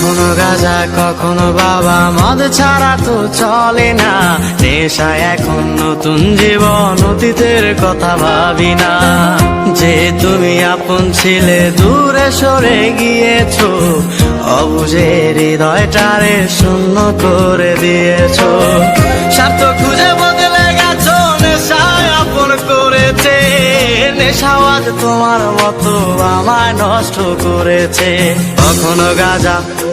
কখনো গাজা কখনো বাবা, মদ ছাড়া তো চলে না। নেশায় এখন নতুন জীবন, অতীতের কথা ভাবি না। যে তুমি আপন ছিলে, দূরে সরে গিয়েছো। অবুঝে হৃদয়টারে শূন্য করে দিয়েছ। স্বার্থ খুঁজে বদলে গেছো, নেশায় আপন করেছে। নেশাওয়াজ তোমার মতো আমায় নষ্ট করেছে। কখনো গাজা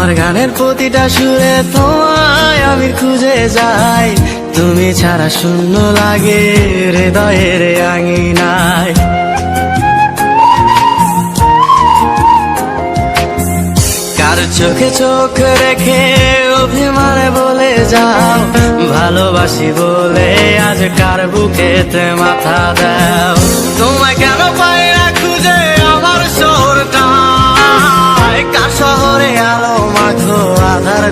আমার গানের প্রতিটা সুরে তোমায় আমি খুঁজে যাই। তুমি ছাড়া শূন্য লাগে, হৃদয়ের আঙিনায়। কার চোখে চোখ রেখে অভিমানে বলে যাও, ভালোবাসি বলে আজ কার বুকেতে মাথা দাও।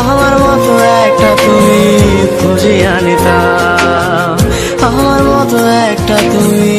আমার মতো একটা তুমি খুঁজে আনিতা। আমার মতো একটা তুমি